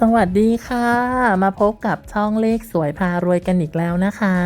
สวัสดีค่ะ มาพบกับช่องเลขสวยพารวยกันอีกแล้วนะคะ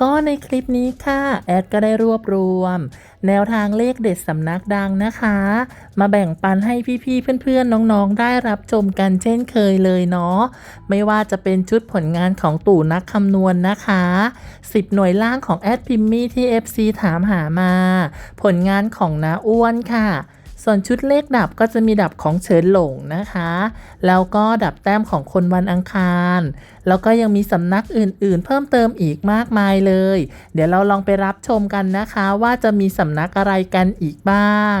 ก็ในคลิปนี้ค่ะ แอดก็ได้รวบรวม แนวทางเลขเด็ดสำนักดังนะคะ มาแบ่งปันให้พี่ๆเพื่อนๆน้องๆได้รับชมกันเช่นเคยเลยเนาะไม่ว่าจะเป็นชุดผลงานของตู่นักคำนวณนนะคะ 10 หน่วยล่างของแอดพิมมี่ที่ FC ถามหามา ผลงานของน้าอ้วนค่ะ ส่วนชุดเลขดับก็จะมีดับของเฉินหลงนะคะ แล้วก็ดับแต้มของคนวันอังคาร แล้วก็ยังมีสำนักอื่นๆ เพิ่มเติมอีกมากมายเลย เดี๋ยวเราลองไปรับชมกันนะคะ ว่าจะมีสำนักอะไรกันอีกบ้าง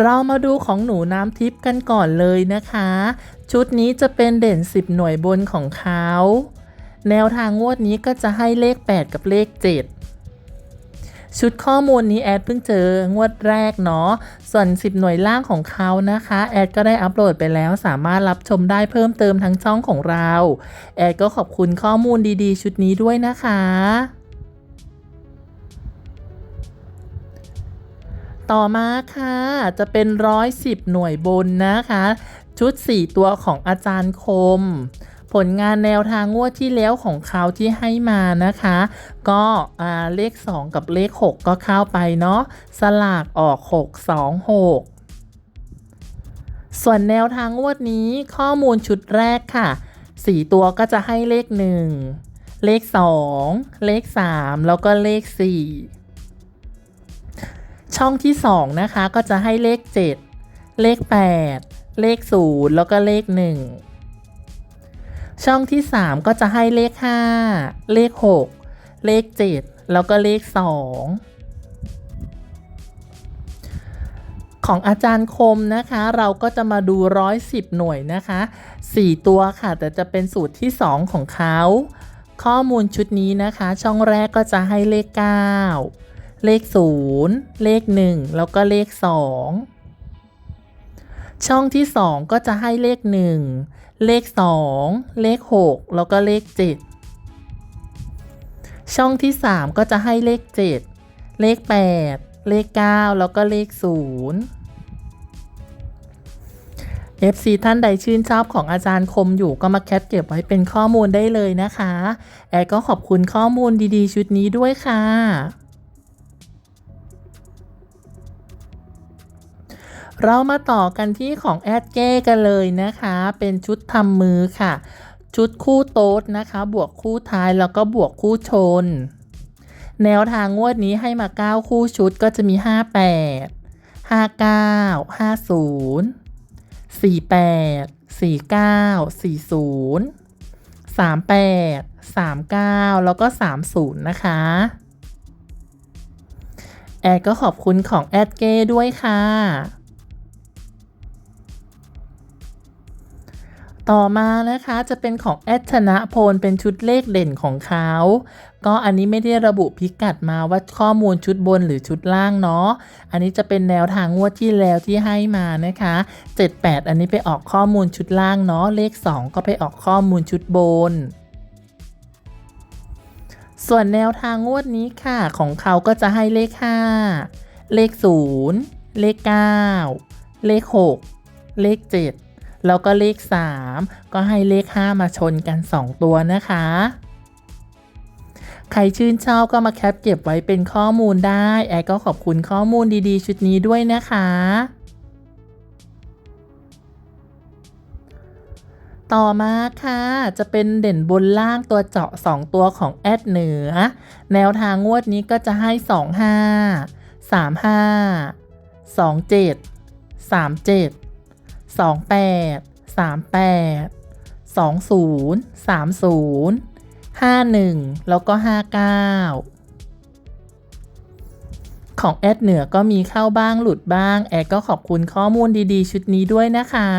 เรามาดูของหนูน้ำทิพย์กันก่อนเลยนะคะ ชุดนี้จะเป็นเด่น 10 หน่วยบนของเขา แนวทางงวดนี้ก็จะให้เลข 8 กับเลข 7 ชุดข้อมูลนี้แอดเพิ่งเจองวดแรกเนาะ ส่วน 10 หน่วยล่างของเขานะคะ แอดก็ได้อัปโหลดไปแล้วสามารถรับชมได้เพิ่มเติมทั้งช่องของเรา แอดก็ขอบคุณข้อมูลดีๆ ชุดนี้ด้วยนะคะ ต่อมาค่ะ จะเป็นร้อยสิบหน่วยบนนะคะ ชุด 4 ตัวของอาจารย์คม ผลงานแนวทางงวดที่แล้วของเขาที่ให้มานะคะ ก็เลข 2 กับเลข 6 ก็เข้าไปเนาะสลากออก 6 2 6ส่วนแนวทางงวดนี้ข้อมูลชุดแรกค่ะ 4 ตัวก็จะให้เลข 1 เลข 2 เลข 3 แล้วก็เลข 4 ช่องที่ 2 นะคะก็จะให้เลข 7 เลข 8 เลข 0 แล้วก็เลข 1 ช่องที่ 3 ก็จะให้เลข 5 เลข 6 เลข 7 แล้วก็เลข 2 ของอาจารย์คมนะคะ เราก็จะมาดู 110 หน่วยนะคะ 4 ตัวค่ะ แต่จะเป็นสูตรที่ 2 ของเขา ข้อมูลชุดนี้นะคะ ช่องแรกก็จะให้เลข 9 เลข 0 เลข 1 แล้วก็เลข 2 ช่องที่ 2 ก็จะให้เลข 1 เลข 2 เลข 6 แล้วก็เลข 7 ช่องที่ 3 ก็จะให้เลข 7 เลข 8 เลข 9 แล้วก็เลข 0 FC ท่านใดชื่นชอบของอาจารย์คมอยู่ก็มาแคปเก็บไว้เป็นข้อมูลได้เลยนะคะ แอดก็ขอบคุณข้อมูลดีๆ ชุดนี้ด้วยค่ะ เรามาต่อกันที่ของแอดเก้กันเลยนะคะ เป็นชุดทำมือค่ะ ชุดคู่โต๊ดนะคะ บวกคู่ท้ายแล้วก็บวกคู่ชน แนวทางงวดนี้ให้มา 9 คู่ชุดก็จะมี 58 59 50 48 49 40 38 39 แล้วก็ 30 นะคะ แอดก็ขอบคุณของแอดเก้ด้วยค่ะ ต่อมานะคะจะเป็นของแอดชนะพลเป็นชุดเลขเด่นของเขา ก็อันนี้ไม่ได้ระบุพิกัดมาว่าข้อมูลชุดบนหรือชุดล่างเนาะ อันนี้จะเป็นแนวทางงวดที่แล้วที่ให้มานะคะ 78 อันนี้ไปออกข้อมูลชุดล่างเนาะ เลข 2 ก็ไปออกข้อมูลชุดบนส่วนแนวทางงวดนี้ค่ะของเขาก็จะให้เลข 5 เลข 0 เลข 9 เลข 6 เลข 7 แล้วก็เลข 3 ก็ให้เลข 5 มาชนกัน 2 ตัวนะคะ ใครชื่นชอบก็มาแคปเก็บไว้เป็นข้อมูลได้ แอดก็ขอบคุณข้อมูลดีๆ ชุดนี้ด้วยนะคะต่อมาค่ะ จะเป็นเด่นบนล่างตัวเจาะ 2 ตัวของแอดเหนือ แนวทางงวดนี้ก็จะให้ 25 35 27 37 28 38 20 30 51 แล้วก็ 59 ของแอดเหนือก็มีเข้าบ้างหลุดบ้าง แอดก็ขอบคุณข้อมูลดีๆ ชุดนี้ด้วยนะคะ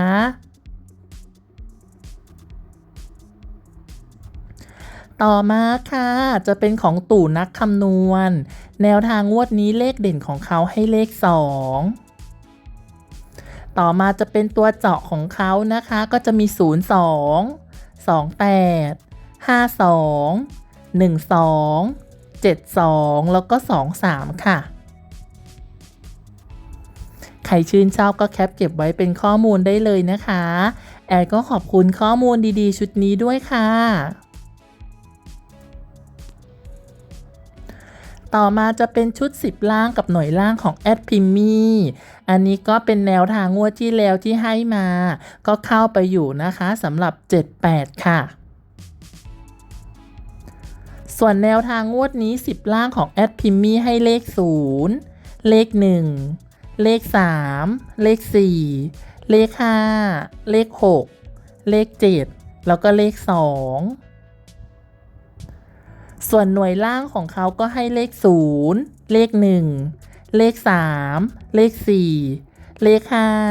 ต่อมาค่ะ จะเป็นของตู่นักคำนวณ แนวทางงวดนี้เลขเด่นของเขาให้เลข 2 ต่อมาจะเป็นตัวเจาะของเขานะคะ ก็จะมี 0 2 2 8 5 2 1 2 7 2 แล้วก็ 2 3 ค่ะ ใครชื่นชอบก็แคปเก็บไว้เป็นข้อมูลได้เลยนะคะ แอดก็ขอบคุณข้อมูลดีๆ ชุดนี้ด้วยค่ะ ต่อมาจะเป็นชุด 10 ล่างกับหน่วยล่างของแอดพิมมี่อันนี้ก็เป็นแนวทางงวดที่แล้วที่ให้มา ก็เข้าไปอยู่นะคะสำหรับ 78 ค่ะส่วนแนวทางงวดนี้ 10 ล่างของแอดพิมมี่ให้เลข 0 เลข 1 เลข 3 เลข 4 เลข 5 เลข 6 เลข 7 แล้วก็เลข 2 ส่วนหน่วยล่างของเขาก็ให้เลข 0 เลข 1 เลข 3 เลข 4 เลข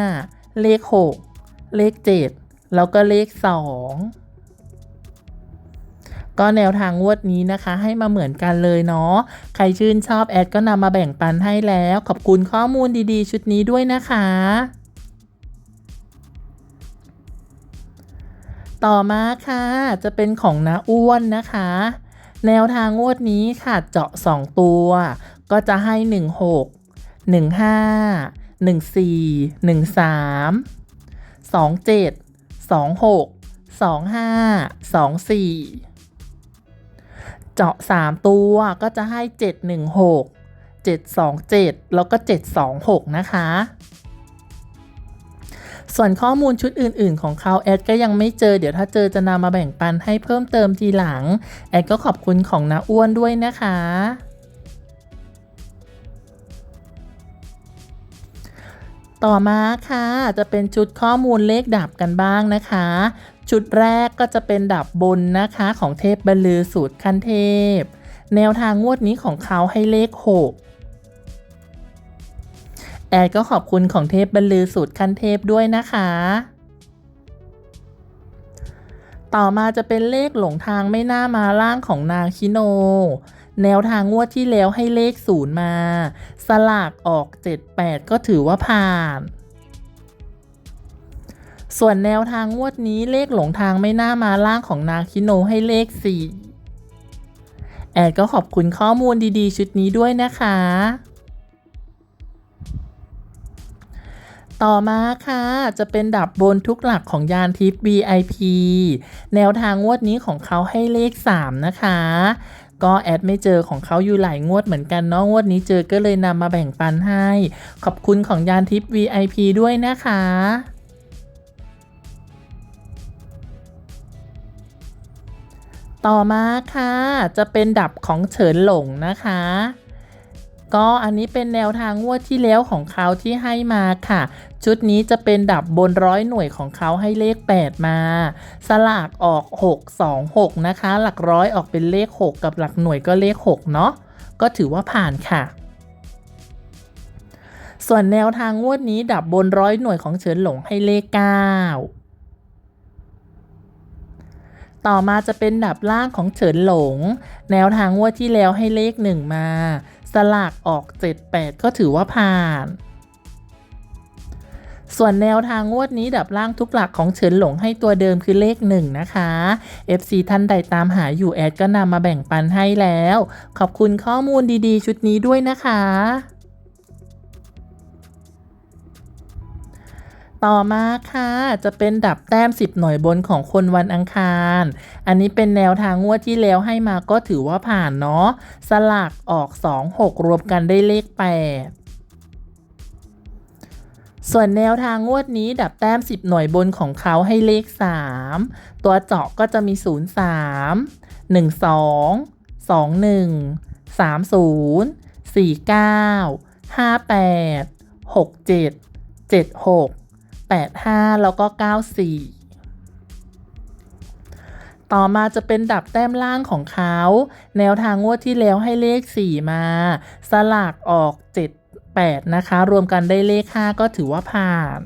5 เลข 6 เลข 7 แล้วก็เลข 2 ก็แนวทางงวดนี้นะคะ ให้มาเหมือนกันเลยเนาะ ใครชื่นชอบแอดก็นำมาแบ่งปันให้แล้ว ขอบคุณข้อมูลดีๆ ชุดนี้ด้วยนะคะต่อมาค่ะ จะเป็นของน้าอ้วนนะคะ แนวทางงวดนี้ค่ะเจาะ 2 ตัว ก็จะให้ 16 15 14 13 27 26 25 24 เจาะ 3 ตัวก็จะให้ 716 727 แล้วก็ 726 นะคะ ส่วนข้อมูลชุดอื่น ๆ ของเขาแอดก็ยังไม่เจอเดี๋ยวถ้าเจอจะนำมาแบ่งปันให้เพิ่มเติมทีหลัง แอดก็ขอบคุณของน้าอ้วนด้วยนะคะต่อมาค่ะ จะเป็นชุดข้อมูลเลขดับกันบ้างนะคะ ชุดแรกก็จะเป็นดับบนนะคะของเทพบรรลือสูตรขั้นเทพ แนวทางงวดนี้ของเขาให้เลข 6 แอดก็ขอบคุณของเทพบรรลือสูตรขั้นเทพด้วยนะคะ ต่อมาจะเป็นเลขหลงทางไม่น่ามาล่างของนางชิโน แนวทางงวดที่แล้วให้เลขศูนย์มา สลากออก 78 ก็ถือว่าผ่านส่วนแนวทางงวดนี้เลขหลงทางไม่น่ามาล่างของนางคิโนให้เลข 4 แอดก็ขอบคุณข้อมูลดีๆ ชุดนี้ด้วยนะคะ ต่อมาค่ะ จะเป็นดับบนทุกหลักของยานทิพย์ VIP แนวทางงวดนี้ของเขาให้เลข 3 นะคะ ก็แอดไม่เจอของเขาอยู่หลายงวดเหมือนกันเนาะงวดนี้เจอก็เลยนำมาแบ่งปันให้ ขอบคุณของยานทิพย์ VIP ด้วยนะคะต่อมาค่ะ จะเป็นดับของเฉินหลงนะคะ ก็อันนี้เป็นแนวทางงวดที่แล้วของเขาที่ให้มาค่ะ ชุดนี้จะเป็นดับบนร้อยหน่วยของเขาให้เลข 8 มา สลากออก 6 2 6 นะคะ หลักร้อยออกเป็นเลข 6 กับหลักหน่วยก็เลข 6 เนาะก็ถือว่าผ่านค่ะส่วนแนวทางงวดนี้ดับบนร้อยหน่วยของเฉินหลงให้เลข 9 ต่อมาจะเป็นดับล่างของเฉินหลง แนวทางงวดที่แล้วให้เลข 1 มา สลากออก 78 ก็ถือว่าผ่าน ส่วนแนวทางงวดนี้ดับล่างทุกหลักของเฉินหลงให้ตัวเดิมคือเลข 1 นะคะ FC ท่านใดตามหาอยู่แอดก็นำมาแบ่งปันให้แล้ว ขอบคุณข้อมูลดีๆ ชุดนี้ด้วยนะคะ ต่อมาค่ะจะเป็นดับแต้ม 10 หน่วยบนของคนวันอังคาร อันนี้เป็นแนวทางงวดที่แล้วให้มาก็ถือว่าผ่านเนาะสลากออก 2 6 รวมกันได้เลข 8ส่วนแนวทางงวดนี้ดับแต้ม 10 หน่วยบนของเขาให้เลข 3 ตัวเจาะก็จะมี 0 3 1 2 2 1 3 0 4 9 5 8 6 7 7 6 85 แล้วก็ 94 ต่อมาจะเป็นดับแต้มล่างของเขา แนวทางงวดที่แล้วให้เลข 4 มา สลากออก 7 8 นะคะ รวมกันได้เลข 5 ก็ถือว่าผ่าน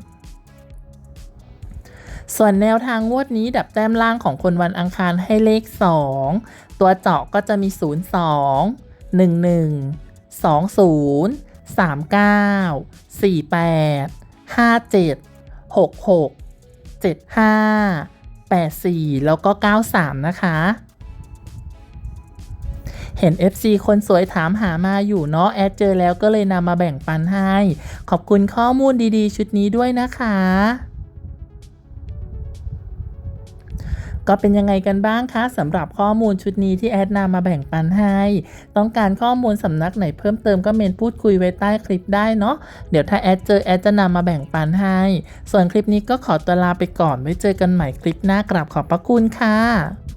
ส่วนแนวทางงวดนี้ดับแต้มล่างของคนวันอังคารให้เลข 2 ตัวเจาะก็จะมี 0 2 1 1 2 0 3 9 4 8 5 7 6 6 7 5 8 4 แล้วก็ 93 นะคะ เห็น FC คนสวยถามหามาอยู่เนาะแอดเจอแล้วก็เลยนำมาแบ่งปันให้ ขอบคุณข้อมูลดีๆ ชุดนี้ด้วยนะคะ ก็เป็นยังไงกันบ้างคะสำหรับข้อมูลชุดนี้ที่แอดนำมาแบ่งปันให้ ต้องการข้อมูลสำนักไหนเพิ่มเติมก็เมนพูดคุยไว้ใต้คลิปได้เนาะเดี๋ยวถ้าแอดเจอแอดจะนำมาแบ่งปันให้ ส่วนคลิปนี้ก็ขอตัวลาไปก่อนไว้เจอกันใหม่คลิปหน้ากราบขอบพระคุณค่ะ